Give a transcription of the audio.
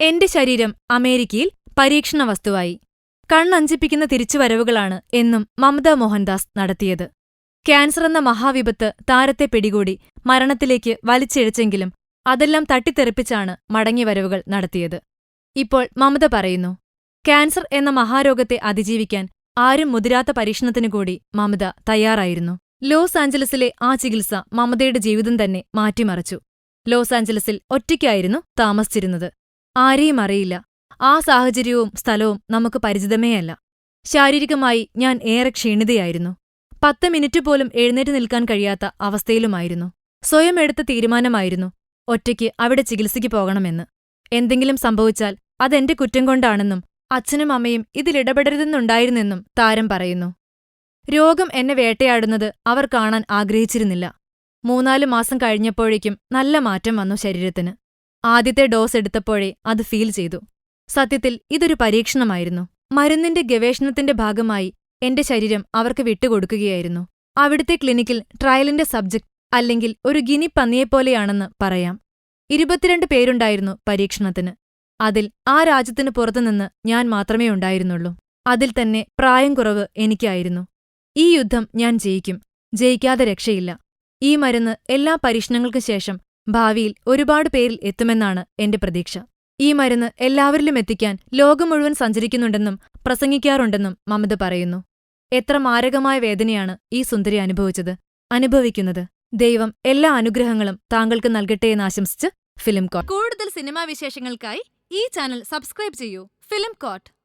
എന്റെ ശരീരം അമേരിക്കയിൽ പരീക്ഷണ വസ്തുവായി കണ്ണഞ്ചിപ്പിക്കുന്ന തിരിച്ചുവരവുകളാണ് എന്നും മമത മോഹൻദാസ് നടത്തിയത്. ക്യാൻസർ എന്ന മഹാവിപത്ത് താരത്തെ പിടികൂടി മരണത്തിലേക്ക് വലിച്ചെഴിച്ചെങ്കിലും അതെല്ലാം തട്ടിത്തെറിപ്പിച്ചാണ് മടങ്ങിവരവുകൾ നടത്തിയത്. ഇപ്പോൾ മമത പറയുന്നു ക്യാൻസർ എന്ന മഹാരോഗത്തെ അതിജീവിക്കാൻ ആരും മുതിരാത്ത പരീക്ഷണത്തിനു കൂടി മമത തയ്യാറായിരുന്നു. ലോസ് ആഞ്ചലസിലെ ആ ചികിത്സ മമതയുടെ ജീവിതം തന്നെ മാറ്റിമറിച്ചു. ലോസ് ആഞ്ചലസിൽ ഒറ്റയ്ക്കായിരുന്നു താമസിച്ചിരുന്നത്. ആരെയും അറിയില്ല. ആ സാഹചര്യവും സ്ഥലവും നമുക്ക് പരിചിതമേയല്ല. ശാരീരികമായി ഞാൻ ഏറെ ക്ഷീണിതയായിരുന്നു. പത്ത് മിനിറ്റ് പോലും എഴുന്നേറ്റ് നിൽക്കാൻ കഴിയാത്ത അവസ്ഥയിലുമായിരുന്നു. സ്വയം എടുത്ത തീരുമാനമായിരുന്നു ഒറ്റയ്ക്ക് അവിടെ ചികിത്സയ്ക്ക് പോകണമെന്ന്. എന്തെങ്കിലും സംഭവിച്ചാൽ അതെന്റെ കുറ്റം കൊണ്ടാണെന്നും അച്ഛനും അമ്മയും ഇതിലിടപെടരുതെന്നുണ്ടായിരുന്നെന്നും താരം പറയുന്നു. രോഗം എന്നെ വേട്ടയാടുന്നത് അവർ കാണാൻ ആഗ്രഹിച്ചിരുന്നില്ല. മൂന്നാൽ മാസം കഴിഞ്ഞപ്പോഴേക്കും നല്ല മാറ്റം വന്നു ശരീരത്തിന്. ആദ്യത്തെ ഡോസ് എടുത്തപ്പോഴേ അത് ഫീൽ ചെയ്തു. സത്യത്തിൽ ഇതൊരു പരീക്ഷണമായിരുന്നു. മരുന്നിന്റെ ഗവേഷണത്തിന്റെ ഭാഗമായി എന്റെ ശരീരം അവർക്ക് വിട്ടുകൊടുക്കുകയായിരുന്നു. അവിടുത്തെ ക്ലിനിക്കിൽ ട്രയലിന്റെ സബ്ജക്ട് അല്ലെങ്കിൽ ഒരു ഗിനി പന്നിയെപ്പോലെയാണെന്ന് പറയാം. ഇരുപത്തിരണ്ട് പേരുണ്ടായിരുന്നു പരീക്ഷണത്തിന്. അതിൽ ആ രാജ്യത്തിന് പുറത്തുനിന്ന് ഞാൻ മാത്രമേ ഉണ്ടായിരുന്നുള്ളൂ. അതിൽ തന്നെ പ്രായം കുറവ് എനിക്കായിരുന്നു. ഈ യുദ്ധം ഞാൻ ജയിക്കും. ജയിക്കാതെ രക്ഷയില്ല. ഈ മരുന്ന് എല്ലാ പരീക്ഷണങ്ങൾക്കു ശേഷം ഭാവിയിൽ ഒരുപാട് പേരിൽ എത്തുമെന്നാണ് എന്റെ പ്രതീക്ഷ. ഈ മരുന്ന് എല്ലാവരിലും എത്തിക്കാൻ ലോകം മുഴുവൻ സഞ്ചരിക്കുന്നുണ്ടെന്നും പ്രസംഗിക്കാറുണ്ടെന്നും മമത പറയുന്നു. എത്ര മാരകമായ വേദനയാണ് ഈ സുന്ദരി അനുഭവിച്ചത് അനുഭവിക്കുന്നത്. ദൈവം എല്ലാ അനുഗ്രഹങ്ങളും താങ്കൾക്ക് നൽകട്ടെ എന്ന് ആശംസിച്ച് ഫിലിം കോട്ട്. കൂടുതൽ സിനിമാ വിശേഷങ്ങൾക്കായി ഈ ചാനൽ സബ്സ്ക്രൈബ് ചെയ്യൂ. Film coat.